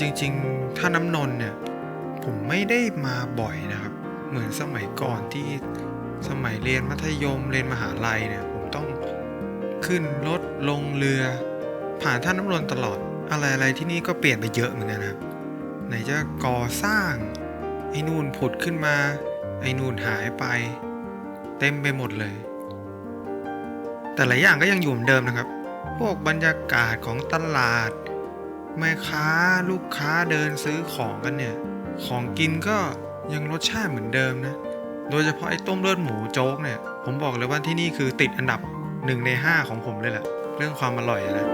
จริงๆ ถ้าน้ำนนท์เนี่ย ผมไม่ได้มาบ่อยนะครับ เหมือนสมัยก่อนที่สมัยเรียนมัธยมเรียนมหาลัยเนี่ย ผมต้องขึ้นรถลงเรือ ผ่านท่าน้ำนนท์ตลอดอะไรอะไรที่นี่ก็เปลี่ยนไปเยอะเหมือนกันครับ ไหนจะก่อสร้าง ไอ้นู่นผุดขึ้นมา ไอ้นู่นหายไป เต็มไปหมดเลย แต่หลายอย่างก็ยังอยู่เหมือนเดิมนะครับ พวกบรรยากาศของตลาด แม่ค้าลูกค้าเดินซื้อของกันเนี่ย ของกินก็ยังรสชาติเหมือนเดิมนะ โดยเฉพาะไอ้ต้มเลือดหมูโจ๊กเนี่ย ผมบอกเลยว่าที่นี่คือติดอันดับหนึ่งในห้าของผมเลยแหละเรื่องความอร่อยนะ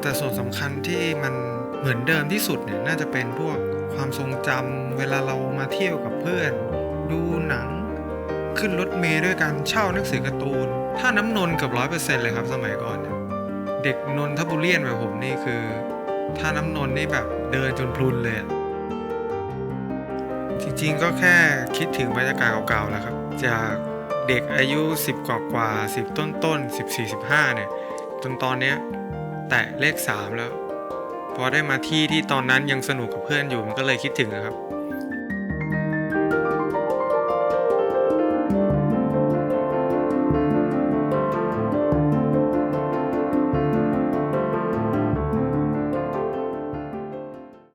แต่ส่วนสำคัญที่มันเหมือนเดิมที่สุดเนี่ยน่าจะเป็นพวกความทรงจำเวลาเรามาเที่ยวกับเพื่อน ดูหนัง ขึ้นรถเมล์ด้วยกันเช่าหนังสือการ์ตูน ถ้าน้ำนนกับร้อยเปอร์เซ็นต์เลยครับสมัยก่อนเนี่ย ด็กนนทบุรีนแบบผมนี่คือถ้าน้ำนนนี่แบบเดินจนพลุนเลยอะจริงๆก็แค่คิดถึงบรรยากาศเก่าๆแหล้วครับ จากเด็กอายุ 10 กว่ากว่า10 ต้นต้น14 15 เนี่ย จนตอนเนี้ยแตะเลข 3 แล้ว พอได้มาที่ที่ตอนนั้นยังสนุกกับเพื่อนอยู่มันก็เลยคิดถึงนะครับ